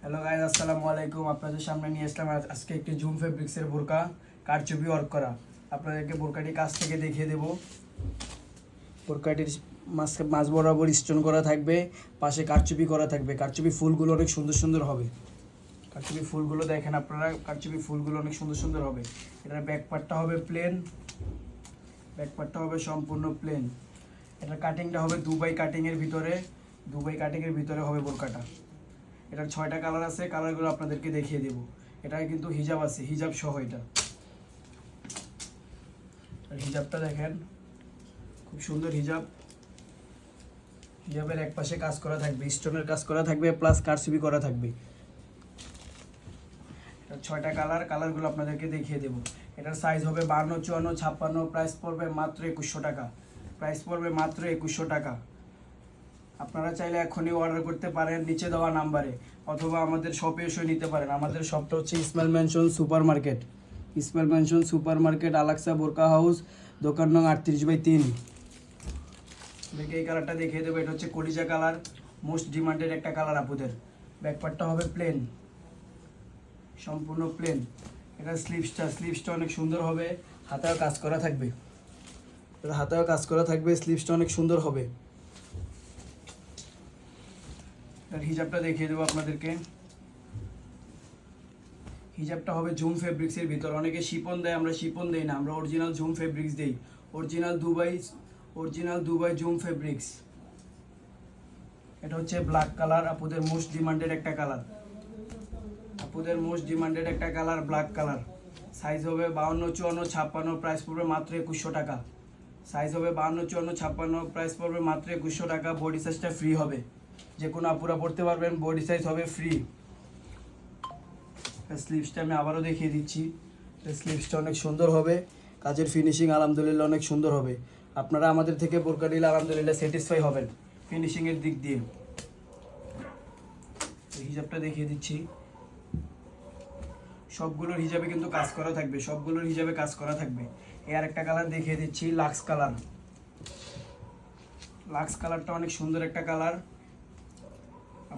Hello guys আসসালামু আলাইকুম। আপনাদের সামনে নিয়ে আসলাম আজ- আজকে একটি জুম ফেব্রিক্সের বোরকা, কারচুপি ওয়ার্ক করা। আপনাদেরকে বোরকাটি কাছ থেকে দেখিয়ে দেব। বোরকাটির মাছ মাছ বরাবর স্টোন করা থাকবে, পাশে কারচুপি করা থাকবে। কারচুপি ফুলগুলো অনেক সুন্দর সুন্দর হবে। কারচুপি ফুলগুলো দেখেন আপনারা, কারচুপি ফুলগুলো অনেক সুন্দর সুন্দর হবে। এটার ব্যাক পার্টটা হবে প্লেন ব্যাক পার্টটা হবে সম্পূর্ণ প্লেন এটার কাটিংটা হবে দুবাই কাটিংয়ের ভিতরে, দুবাই কাটিংয়ের ভিতরে হবে বোরকাটা। এটার ছয়টা কালার আছে কালারগুলো আপনাদেরকে দেখিয়ে দেব। এটা কিন্তু হিজাব আছে, হিজাব সহ এটা। হিজাবটা দেখেন, খুব সুন্দর হিজাব। হিজাবের এক পাশে কাজ করা থাকবে স্টোনের কাজ করা থাকবে প্লাস কারসিবি করা থাকবে। ছয়টা কালার কালারগুলো আপনাদেরকে দেখিয়ে দেব। এটার সাইজ হবে বান্ন, চুয়ান্ন, ছাপ্পান্ন প্রাইস পড়বে মাত্র একুশশো টাকা। প্রাইস পড়বে মাত্র একুশশো টাকা। আপনারা চাইলে এখনই অর্ডার করতে পারেন নিচে দেওয়া নাম্বারে অথবা আমাদের শপে এসে নিতে পারেন। আমাদের শপটা হচ্ছে Ismail mansion super market Ismail mansion super market আলাক্সা বোরকা হাউস দোকান নং আটত্রিশ বাই তিন। দেখে এই কালারটা দেখিয়ে দেবো, এটা হচ্ছে কলিজা কালার মোস্ট ডিমান্ডেড একটা কালার আপুদের। ব্যাকপার্টটা হবে প্লেন সম্পূর্ণ প্লেন এটা স্লিপসটা স্লিপসটা অনেক সুন্দর হবে হাতেও কাজ করা থাকবে। হাতেও কাজ করা থাকবে স্লিপসটা অনেক সুন্দর হবে। এটার হিজাবটা দেখিয়ে দেবো আপনাদেরকে। হিজাবটা হবে জুম ফেব্রিক্সের ভিতর। অনেকে শিপন দেয়, আমরা শিপন দেই না। আমরা অরিজিনাল জুম ফেব্রিক্স দেই। Original Dubai original Dubai zoom fabrics এটা হচ্ছে ব্ল্যাক কালার আপুদের মোস্ট ডিমান্ডেড একটা কালার আপুদের মোস্ট ডিমান্ডেড একটা কালার ব্ল্যাক কালার সাইজ হবে বাউন্ন, চুয়ান্ন, ছাপ্পান্ন প্রাইস পড়বে মাত্র একুশশো টাকা। সাইজ হবে বাউন্ন, চুয়ান্ন, ছাপ্পান্ন প্রাইস পড়বে মাত্র একুশশো টাকা। বডি সাইজটা ফ্রি হবে। যে কোনো আপুরা পড়তে পারবেন বডি সাইজ হবে ফ্রি স্লিপসটা আমি আবারও দেখিয়ে দিচ্ছি। স্লিপসটা অনেক সুন্দর হবে। কাজের ফিনিশিং আলহামদুলিল্লাহ অনেক সুন্দর হবে। আপনারা আমাদের থেকে বোরকা নিলে আলহামদুলিল্লাহ স্যাটিসফাই হবেন ফিনিশিংয়ের দিক দিয়ে। এই হিসাবটা দেখিয়ে দিচ্ছি। সবগুলোর হিসাবে কিন্তু কাজ করা থাকবে। সবগুলোর হিসাবে কাজ করা থাকবে। এর একটা কালার দেখিয়ে দিচ্ছি লাক্স কালার লাক্স কালারটা অনেক সুন্দর একটা কালার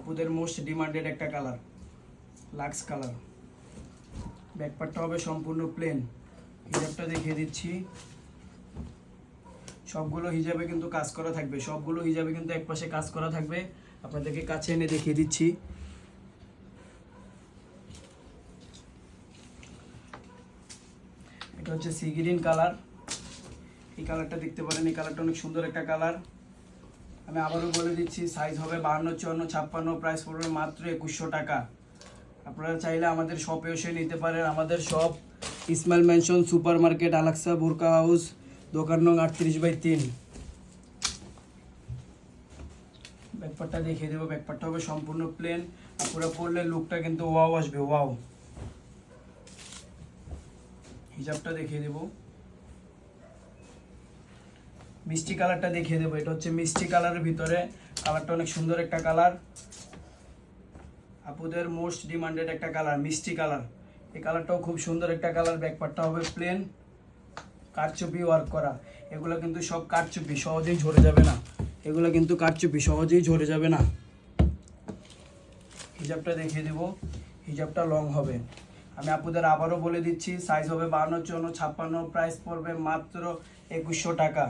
আপুদের মোস্ট ডিমান্ডেড একটা কালার লাক্স কালার ব্যাকপারটা হবে সম্পূর্ণ প্লেন হিজাবটা দেখিয়ে দিচ্ছি। সবগুলো হিজাবে কিন্তু কাজ করা থাকবে। সবগুলো হিজাবে কিন্তু একপাশে কাজ করা থাকবে। আপনাদেরকে কাছে এনে দেখিয়ে দিচ্ছি। এটা হচ্ছে সি গ্রিন কালার এই কালারটা দেখতে পারেন, এই কালারটা অনেক সুন্দর একটা কালার আমি আবারও বলে দিচ্ছি সাইজ হবে বাহান্ন, চুয়ান্ন, ছাপ্পান্ন প্রাইস পড়বে মাত্র একুশশো টাকা। আপনারা চাইলে আমাদের শপে এসে নিতে পারেন। আমাদের shop Ismail mansion super market আলাক্সা বোরকা হাউস দোকান নং আটত্রিশ বাই তিন। ব্যাকপারটা দেখিয়ে দেবো। ব্যাকপারটা হবে সম্পূর্ণ প্লেন আপনারা পরলে লুকটা কিন্তু ওয়াও আসবে ওয়াও হিজাবটা দেখিয়ে দেবো। মিষ্টি কালারটা দেখিয়ে দেবো। এটা হচ্ছে মিষ্টি কালারের ভিতরে কালারটা অনেক সুন্দর একটা কালার। আপুদের মোস্ট ডিমান্ডেড একটা কালার, মিষ্টি কালার। এই কালারটাও খুব সুন্দর একটা কালার ব্যাকপারটা হবে প্লেন কারচুপি ওয়ার্ক করা। এগুলো কিন্তু সব কারচুপি, সহজেই ঝরে যাবে না। এগুলো কিন্তু কারচুপি, সহজেই ঝরে যাবে না। হিজাবটা দেখিয়ে দেবো, হিজাবটা লং হবে। আমি আপুদের আবারও বলে দিচ্ছি সাইজ হবে বাহান্ন, চুয়ান্ন, ছাপ্পান্ন প্রাইস পড়বে মাত্র একুশশো টাকা।